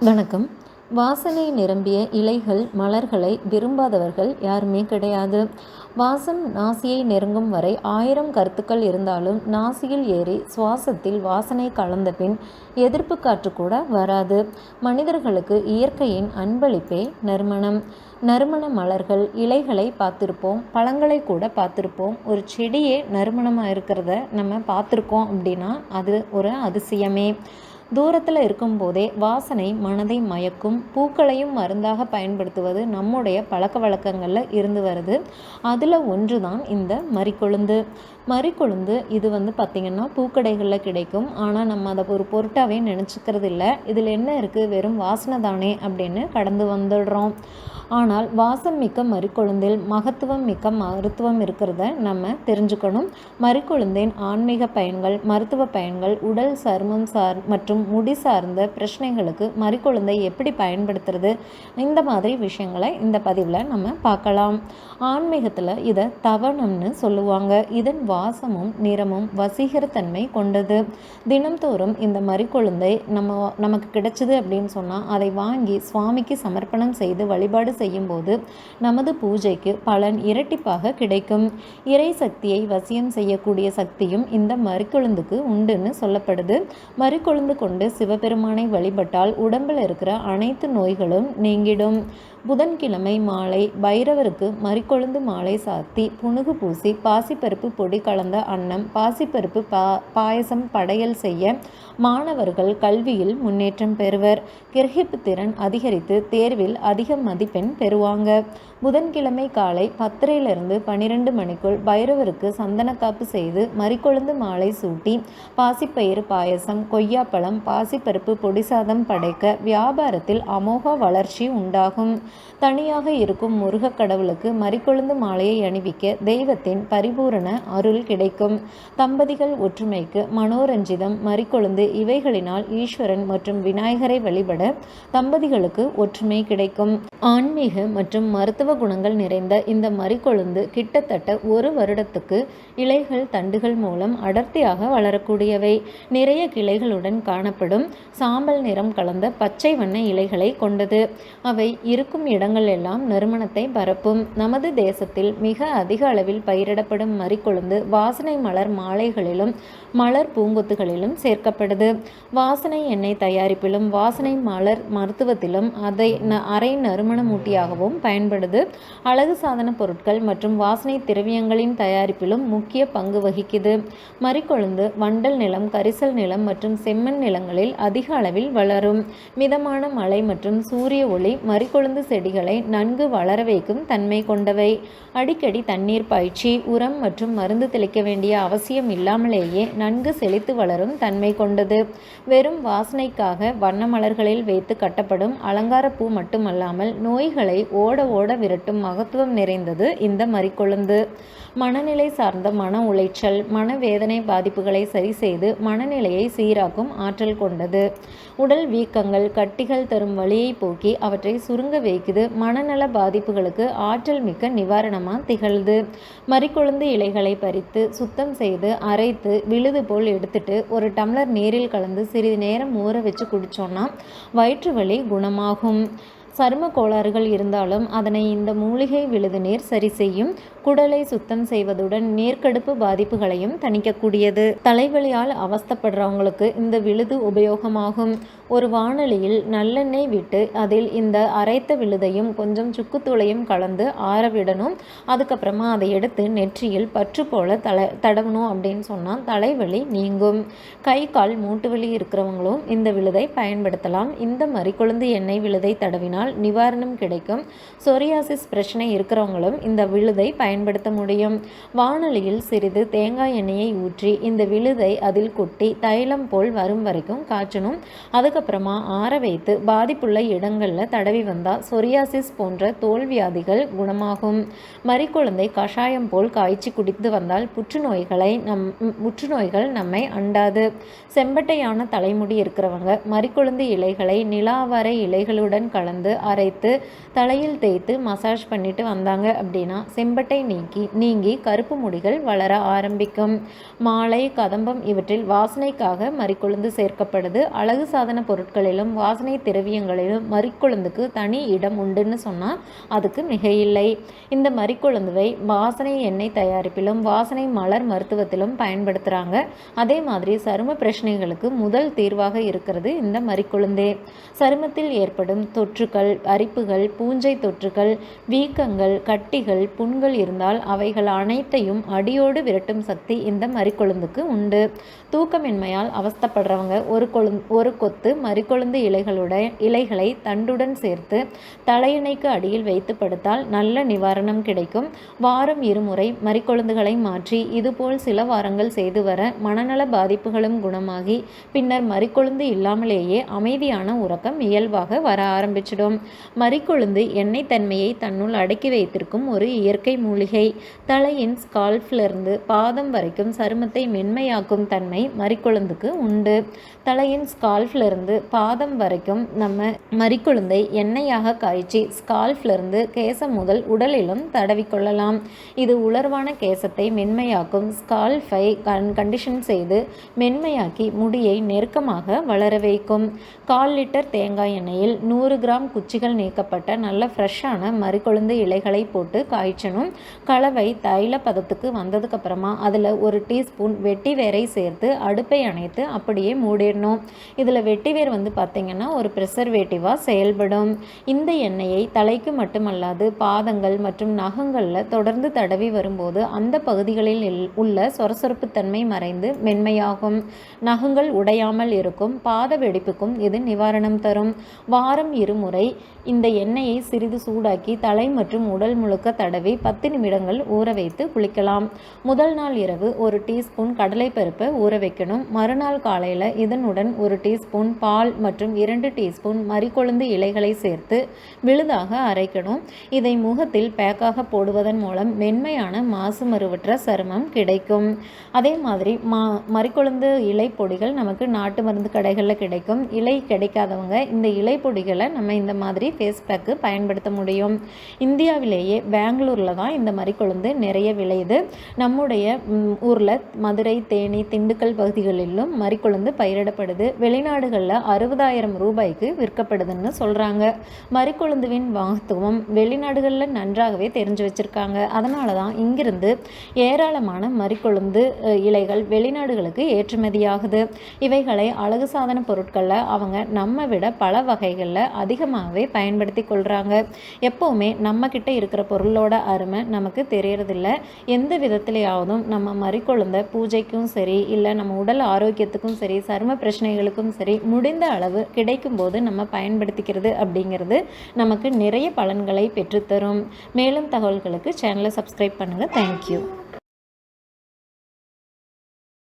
வணக்கம். வாசனை நிரம்பிய இலைகள் மலர்களை விரும்பாதவர்கள் யாருமே கிடையாது. வாசம் நாசியை நெருங்கும் வரை ஆயிரம் கருத்துக்கள் இருந்தாலும் நாசியில் ஏறி சுவாசத்தில் வாசனை கலந்த பின் எதிர்ப்பு காற்று கூட வராது. மனிதர்களுக்கு இயற்கையின் அன்பளிப்பே நறுமணம். நறுமண மலர்கள் இலைகளை பார்த்துருப்போம் பழங்களை கூட பார்த்துருப்போம். ஒரு செடியே நறுமணமாக இருக்கிறத நம்ம பார்த்துருக்கோம் அப்படின்னா அது ஒரு அதிசயமே. தூரத்தில் இருக்கும்போதே வாசனை மனதை மயக்கும் பூக்களையும் மருந்தாக பயன்படுத்துவது நம்முடைய பழக்க வழக்கங்களில் இருந்து வருது. அதில் ஒன்று தான் இந்த மறிக்கொழுந்து. மறிக்கொழுந்து இது வந்து பார்த்திங்கன்னா பூக்கடைகளில் கிடைக்கும். ஆனால் நம்ம அதை ஒரு பொருட்டாகவே நினச்சிக்கிறது இல்லை இதில் என்ன இருக்குது வெறும் வாசனை தானே அப்படின்னு கடந்து வந்துடுறோம். ஆனால் வாசம் மிக்க மறிக்கொழுந்தில் மகத்துவம் மிக்க மருத்துவம் இருக்கிறத நம்ம தெரிஞ்சுக்கணும். மறிக்கொழுந்தின் ஆன்மீக பயன்கள் மருத்துவ பயன்கள் உடல் சருமம் சார் மற்றும் முடி சார்ந்த பிரச்சனைகளுக்கு மறிக்கொழுந்தை எப்படி பயன்படுத்துறது? இந்த மாதிரி விஷயங்களை இந்த பதிவில் நம்ம பார்க்கலாம். ஆன்மீகத்தில் இதை தவணம்னு சொல்லுவாங்க. இதன் வாசமும் நிறமும் வசீகரத்தன்மை கொண்டது. தினம்தோறும் இந்த மறிக்கொழுந்தை நம்ம நமக்கு கிடைச்சது அப்படின்னு சொன்னால் அதை வாங்கி சுவாமிக்கு சமர்ப்பணம் செய்து வழிபாடு செய்யும்போது நமது பூஜைக்கு பலன் இரட்டிப்பாக கிடைக்கும். இறை சக்தியை வசியம் செய்யக்கூடிய சக்தியும் இந்த மறிக்கொழுந்துக்கு உண்டுன்னு சொல்லப்படுது. மறிக்கொழுந்து கொண்டு சிவபெருமானை வழிபட்டால் உடம்பில் இருக்கிற அனைத்து நோய்களும் நீங்கிடும். புதன்கிழமை மாலை பைரவருக்கு மறிக்கொழுந்து மாலை சாத்தி புனுகு பூசி பாசிப்பருப்பு பொடி கலந்த அன்னம் பாசிப்பருப்பு பா பாயசம் படையல் செய்ய மாணவர்கள் கல்வியில் முன்னேற்றம் பெறுவர். கிரகிப்பு திறன் அதிகரித்து தேர்வில் அதிக மதிப்பெண் பெறுவாங்க. புதன்கிழமை காலை பத்தரையிலிருந்து பனிரெண்டு மணிக்குள் பைரவருக்கு சந்தனக்காப்பு செய்து மறிக்கொழுந்து மாலை சூட்டி பாசிப்பயிறு பாயசம் கொய்யாப்பழம் பாசிப்பருப்பு பொடிசாதம் படைக்க வியாபாரத்தில் அமோக வளர்ச்சி உண்டாகும். தனியாக இருக்கும் முருகக் கடவுளுக்கு மறிக்கொழுந்து மாலையை அணிவிக்க தெய்வத்தின் பரிபூரண அருள் கிடைக்கும். தம்பதிகள் ஒற்றுமைக்கு மனோரஞ்சிதம் மறிக்கொழுந்து இவைகளினால் ஈஸ்வரன் மற்றும் விநாயகரை வழிபட தம்பதிகளுக்கு ஒற்றுமை கிடைக்கும். ஆன்மீக மற்றும் மருத்துவ குணங்கள் நிறைந்த இந்த மறிக்கொழுந்து கிட்டத்தட்ட ஒரு வருடத்துக்கு இலைகள் தண்டுகள் மூலம் அடர்த்தியாக வளரக்கூடியவை. நிறைய கிளைகளுடன் காணப்படும் சாம்பல் நிறம் கலந்த பச்சை வண்ண இலைகளை கொண்டது. அவை இருக்கும் இடங்கள் எல்லாம் நறுமணத்தை பரப்பும். நமது தேசத்தில் மிக அதிக அளவில் பயிரிடப்படும் மறிக்கொழுந்து வாசனை மலர் மாலைகளிலும் மலர் பூங்கொத்துகளிலும் சேர்க்கப்படுது. வாசனை எண்ணெய் தயாரிப்பிலும் வாசனை மலர் மருத்துவத்திலும் அதை ந அரை நறுமணமூட்டியாகவும் பயன்படுது. அழகு சாதன பொருட்கள் மற்றும் வாசனை திரவியங்களின் தயாரிப்பிலும் முக்கிய பங்கு வகிக்குது. மறிக்கொழுந்து வண்டல் நிலம் கரிசல் நிலம் மற்றும் செம்மண் நிலங்களில் அதிக அளவில் வளரும். மிதமான மழை மற்றும் சூரிய ஒளி மறிக்கொழுந்து செடிகளை நன்கு வளர வைக்கும் தன்மை கொண்டவை. அடிக்கடி தண்ணீர் பாய்ச்சி உரம் மற்றும் மருந்து தெளிக்க வேண்டிய அவசியம் இல்லாமலேயே நன்கு செழித்து வளரும் தன்மை கொண்டது. வெறும் வாசனைக்காக வண்ண மலர்களில் வைத்து கட்டப்படும் அலங்கார பூ மட்டுமல்லாமல் நோய்களை ஓட ஓட விரட்டும் மகத்துவம் நிறைந்தது இந்த மறிக்கொழுந்து. மனநிலை சார்ந்த மன உளைச்சல் மனவேதனை பாதிப்புகளை சரி செய்து மனநிலையை சீராக்கும் ஆற்றல் கொண்டது. உடல் வீக்கங்கள் கட்டிகள் தரும் வழியை போக்கி அவற்றை சுருங்க வைக்குது. மனநல பாதிப்புகளுக்கு ஆற்றல் மிக்க நிவாரணமாக திகழ்து. மறிக்கொழுந்து இலைகளை பறித்து சுத்தம் செய்து அரைத்து விழுது போல் எடுத்துட்டு ஒரு டம்ளர் நீரில் கலந்து சிறிது நேரம் ஊற வச்சு குடித்தோன்னா வயிற்று வலி குணமாகும். சரும கோளாறுகள் இருந்தாலும் அதனை இந்த மூலிகை விழுது நீர் சரி செய்யும் குடலை சுத்தம் செய்வதுடன் நீர்க்கடுப்பு பாதிப்புகளையும் தணிக்கக்கூடியது. தலைவலியால் அவஸ்தப்படுறவங்களுக்கு இந்த விழுது உபயோகமாகும். ஒரு வானொலியில் நல்லெண்ணெய் விட்டு அதில் இந்த அரைத்த விழுதையும் கொஞ்சம் சுக்குத்தூளையும் கலந்து ஆறவிடணும் அதுக்கப்புறமா அதை எடுத்து நெற்றியில் பற்று போல தலை தடவணும் அப்படின்னு சொன்னால் தலைவலி நீங்கும். கை கால் மூட்டு வலி இருக்கிறவங்களும் இந்த விழுதை பயன்படுத்தலாம். இந்த மறிக்கொழுந்து எண்ணெய் விழுதை தடவினால் நிவாரணம் கிடைக்கும். சொரியாசிஸ் பிரச்சனை இருக்கிறவங்களும் இந்த விழுதை பயன்படுத்த முடியும். வானொலியில் சிறிது தேங்காய் எண்ணெயை ஊற்றி இந்த விழுதை அதில் கொட்டி தைலம் போல் வரும் வரைக்கும் காய்ச்சணும். அதுக்கப்புறமா ஆற வைத்து பாதிப்புள்ள இடங்களில் தடவி வந்தால் சொரியாசிஸ் போன்ற தோல் வியாதிகள் குணமாகும். மறிக்குழந்தை கஷாயம் போல் காய்ச்சி குடித்து வந்தால் புற்றுநோய்களை நம் புற்றுநோய்கள் நம்மை அண்டாது. செம்பட்டையான தலைமுடி இருக்கிறவங்க மறிக்குழந்தை இலைகளை நிலாவரை இலைகளுடன் கலந்து அரைத்து தலையில் தேய்த்து மசாஜ் பண்ணிட்டு வந்தாங்க அப்படின்னா செம்பட்டை நீக்கி நீங்கி கருப்பு முடிகள் வளர ஆரம்பிக்கும். மாலை கதம்பம் இவற்றில் வாசனைக்காக மறிக்கொழுந்து சேர்க்கப்படுது. அழகு சாதன பொருட்களிலும் வாசனை திரவியங்களிலும் மறிக்கொழுந்துக்கு தனி இடம் உண்டுன்னு சொன்னால் அதுக்கு மிகையில்லை. இந்த மறிக்கொழுந்துவை வாசனை எண்ணெய் தயாரிப்பிலும் வாசனை மலர் மருத்துவத்திலும் பயன்படுத்துகிறாங்க அதே மாதிரி சரும பிரச்சனைகளுக்கு முதல் தீர்வாக இருக்கிறது இந்த மறிக்கொழுந்தே. சருமத்தில் ஏற்படும் தொற்றுக்கள் அரிப்புகள் பூஞ்சை தொற்றுகள் வீக்கங்கள் கட்டிகள் புண்கள் இருந்தால் அவைகள் அனைத்தையும் அடியோடு விரட்டும் சக்தி இந்த மறிக்கொழுந்துக்கு உண்டு. தூக்கமின்மையால் அவஸ்தப்படுறவங்க ஒரு கொழு ஒரு கொத்து மறிக்கொழுந்து இலைகளுடைய இலைகளை தண்டுடன் சேர்த்து தலையணைக்கு அடியில் வைத்து படுத்தால் நல்ல நிவாரணம் கிடைக்கும். வாரம் இருமுறை மறிக்கொழுந்துகளை மாற்றி இதுபோல் சில வாரங்கள் செய்து வர மனநல பாதிப்புகளும் குணமாகி பின்னர் மறிக்கொழுந்து இல்லாமலேயே அமைதியான உறக்கம் இயல்பாக வர ஆரம்பிச்சிடும். மறிக்கொழுந்து எண்ணெய் தன்மையை தன்னுள் அடக்கி வைத்திருக்கும் ஒரு இயற்கை மூலிகை. தலையின் ஸ்கால்ஃபிலிருந்து பாதம் வரைக்கும் சருமத்தை மென்மையாக்கும் தன்மை மறிக்கொழுந்துக்கு உண்டு. தலையின் ஸ்கால்ஃபிலிருந்து பாதம் வரைக்கும் நம்ம மறிக்கொழுந்தை எண்ணெயாக காய்ச்சி ஸ்கால்ஃபிலிருந்து கேசம் முதல் உடலிலும் தடவிக்கொள்ளலாம். இது உலர்வான கேசத்தை மென்மையாக்கும் ஸ்கால்ஃபை கன் கண்டிஷன் செய்து மென்மையாக்கி முடியை நெருக்கமாக வளர வைக்கும். கால் லிட்டர் தேங்காய் எண்ணெயில் நூறு கிராம் குச்சிகள் நீக்கப்பட்ட நல்ல ஃப்ரெஷ்ஷான மறிக்கொழுந்து இலைகளை போட்டு காய்ச்சணும். கலவை தைல பதத்துக்கு வந்ததுக்கப்புறமா அதில் ஒரு டீஸ்பூன் வெட்டி வேரை சேர்த்து அடுப்பை அணைத்து அப்படியே மூடிடணும். இதில் வெட்டி வேர் வந்து பார்த்திங்கன்னா ஒரு ப்ரிசர்வேட்டிவாக செயல்படும். இந்த எண்ணெயை தலைக்கு மட்டுமல்லாது பாதங்கள் மற்றும் நகங்களில் தொடர்ந்து தடவி வரும்போது அந்த பகுதிகளில் உள்ள சொரசொரப்பு தன்மை மறைந்து மென்மையாகும். நகங்கள் உடையாமல் இருக்கும். பாத வெடிப்புக்கும் இது நிவாரணம் தரும். வாரம் இருமுறை இந்த எண்ணெயை சிறிது சூடாக்கி தலை மற்றும் உடல் முழுக்க தடவி பத்து நிமிடங்கள் ஊற வைத்து குளிக்கலாம். முதல் நாள் இரவு ஒரு டீஸ்பூன் கடலைப்பருப்பை ஊற வைக்கணும். மறுநாள் காலையில் இதனுடன் ஒரு டீஸ்பூன் பால் மற்றும் இரண்டு டீஸ்பூன் மறிக்கொழுந்து இலைகளை சேர்த்து விழுதாக அரைக்கணும். இதை முகத்தில் பேக்காக போடுவதன் மூலம் மென்மையான மாசு மறுவற்ற சருமம் கிடைக்கும். அதே மாதிரி மா மறிக்கொழுந்து இலை பொடிகள் நமக்கு நாட்டு மருந்து கடைகளில் கிடைக்கும். இலை கிடைக்காதவங்க இந்த இலை பொடிகளை நம்ம இந்த மாதிரி ஃபேஸ் பேக்கு பயன்படுத்த முடியும். இந்தியாவிலேயே பெங்களூரில் தான் இந்த மறிக்கொழுந்து நிறைய விளையுது. நம்முடைய ஊரில் மதுரை தேனி திண்டுக்கல் பகுதிகளிலும் மறிக்கொழுந்து பயிரிடப்படுது. வெளிநாடுகளில் அறுபதாயிரம் ரூபாய்க்கு விற்கப்படுதுன்னு சொல்கிறாங்க மறிக்கொழுந்துவின் மகத்துவம் வெளிநாடுகளில் நன்றாகவே தெரிஞ்சு வச்சுருக்காங்க. அதனால தான் இங்கிருந்து ஏராளமான மறிக்கொழுந்து இலைகள் வெளிநாடுகளுக்கு ஏற்றுமதியாகுது. இவைகளை அழகு சாதன பொருட்களில் அவங்க நம்ம விட பல வகைகளில் அதிகமாக அதிகமாகவே பயன்படுத்தி கொள்கிறாங்க எப்போவுமே நம்மக்கிட்ட இருக்கிற பொருளோட அருமை நமக்கு தெரியறதில்ல. எந்த விதத்திலேயாவதும் நம்ம மறிக்கொழுந்த பூஜைக்கும் சரி இல்லை நம்ம உடல் ஆரோக்கியத்துக்கும் சரி சரும பிரச்சனைகளுக்கும் சரி முடிந்த அளவு கிடைக்கும் போது நம்ம பயன்படுத்திக்கிறது அப்படிங்கிறது நமக்கு நிறைய பலன்களை பெற்றுத்தரும். மேலும் தகவல்களுக்கு சேனலை சப்ஸ்கிரைப் பண்ணுங்கள் தேங்க்யூ